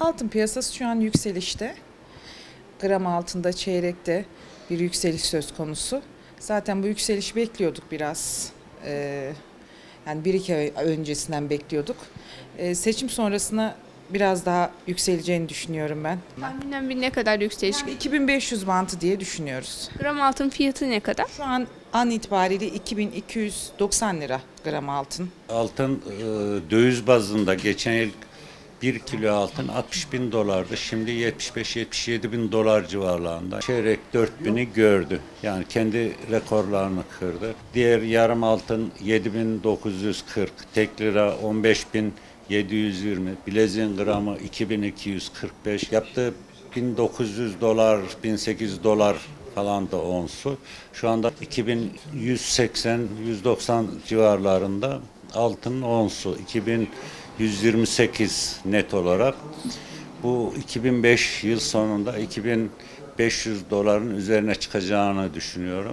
Altın piyasası şu an yükselişte. Gram altında çeyrekte bir yükseliş söz konusu. Zaten bu yükseliş bekliyorduk biraz. Ee, yani bir iki ay öncesinden bekliyorduk. Ee, seçim sonrasına biraz daha yükseleceğini düşünüyorum ben. Tahminen bir ne kadar yükseliş? Yani 2500 bantı diye düşünüyoruz. Gram altın fiyatı ne kadar? Şu an an itibariyle 2290 lira gram altın. Altın e, döviz bazında geçen yıl 1 kilo altın 60 bin dolardı. Şimdi 75-77 bin dolar civarlarında. Çeyrek 4 bini gördü. Yani kendi rekorlarını kırdı. Diğer yarım altın 7940, tek lira 15720, bileziğin gramı 2245. Yaptığı 1900 dolar, 1800 dolar falan da onsu. Şu anda 2180-190 civarlarında altın onsu. 2128 net olarak. Bu 2005 yıl sonunda 2500 doların üzerine çıkacağını düşünüyorum.